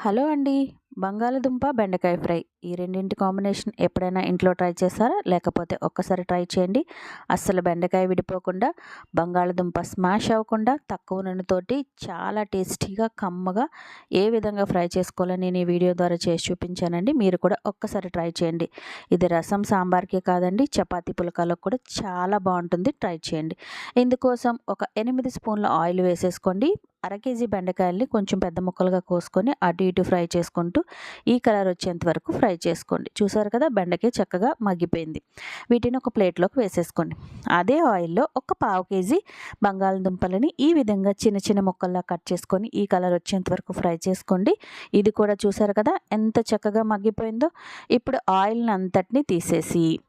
Hello అండి. బంగాళదుంప బెండకాయ ఫ్రై ఈ రెండింటి కాంబినేషన్ ఎప్పుడైనా ఇంట్లో ట్రై చేస్తారా లేకపోతే ఒక్కసారి ట్రై చేయండి. అస్సలు బెండకాయ విడిపోకుండా బంగాళదుంప స్మాష్ అవ్వకుండా తక్కువ నూనెతోటి చాలా టేస్టీగా కమ్మగా ఏ విధంగా ఫ్రై చేసుకోవాలని నేను ఈ వీడియో ద్వారా చేసి చూపించానండి. మీరు కూడా ఒక్కసారి ట్రై చేయండి. ఇది రసం సాంబార్కే కాదండి చపాతీ పులకాలకు కూడా చాలా బాగుంటుంది. ట్రై చేయండి. ఇందుకోసం ఒక ఎనిమిది స్పూన్ల ఆయిల్ వేసేసుకోండి. అర కేజీ బెండకాయల్ని కొంచెం పెద్ద ముక్కలుగా కోసుకొని అటు ఇటు ఫ్రై చేసుకుంటూ ఈ కలర్ వచ్చేంత వరకు ఫ్రై చేసుకోండి. చూసారు కదా? బెండకాయ చక్కగా మగ్గిపోయింది. వీటిని ఒక ప్లేట్లోకి వేసేసుకోండి. అదే ఆయిల్లో ఒక పావు కేజీ బంగాళదుంపలని ఈ విధంగా చిన్న చిన్న ముక్కల్లా కట్ చేసుకొని ఈ కలర్ వచ్చేంత వరకు ఫ్రై చేసుకోండి. ఇది కూడా చూసారు కదా? ఎంత చక్కగా మగ్గిపోయిందో? ఇప్పుడు ఆయిల్ని అంతటిని తీసేసి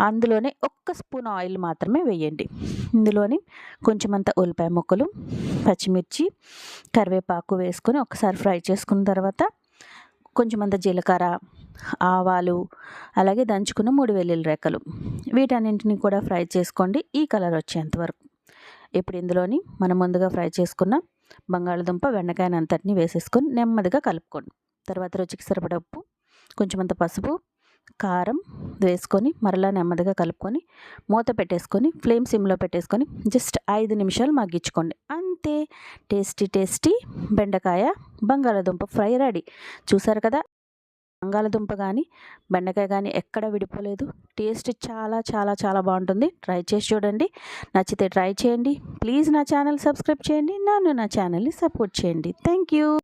అందులోనే ఒక్క స్పూన్ ఆయిల్ మాత్రమే వేయండి. ఇందులోని కొంచెమంత ఉల్లిపాయ ముక్కలు పచ్చిమిర్చి కరివేపాకు వేసుకొని ఒకసారి ఫ్రై చేసుకున్న తర్వాత కొంచెమంత జీలకర్ర ఆవాలు అలాగే దంచుకున్న మూడు వెల్లుల్లి రెక్కలు. వీటన్నింటిని కూడా ఫ్రై చేసుకోండి. ఈ కలర్ వచ్చేంత వరకు. ఇప్పుడు ఇందులోని మనం ముందుగా ఫ్రై చేసుకున్న బంగాళదుంప వెండకాయని అంతటిని వేసేసుకొని నెమ్మదిగా కలుపుకోండి. తర్వాత రుచికి సరిపడ ఉప్పు కొంచెమంత పసుపు కారం వేసుకొని మరలా నెమ్మదిగా కలుపుకొని మూత పెట్టేసుకొని ఫ్లేమ్ సిమ్లో పెట్టేసుకొని జస్ట్ ఐదు నిమిషాలు మగ్గించుకోండి. అంతే టేస్టీ టేస్టీ బెండకాయ బంగాళాదుంప ఫ్రై రెడీ. చూసారు కదా? బంగాళదుంప కానీ బెండకాయ కానీ ఎక్కడ విడిపోలేదు. టేస్ట్ చాలా చాలా చాలా బాగుంటుంది. ట్రై చేసి చూడండి. నచ్చితే ట్రై చేయండి. ప్లీజ్ నా ఛానల్ సబ్స్క్రైబ్ చేయండి. నన్ను నా ఛానల్ని సపోర్ట్ చేయండి. Thank you.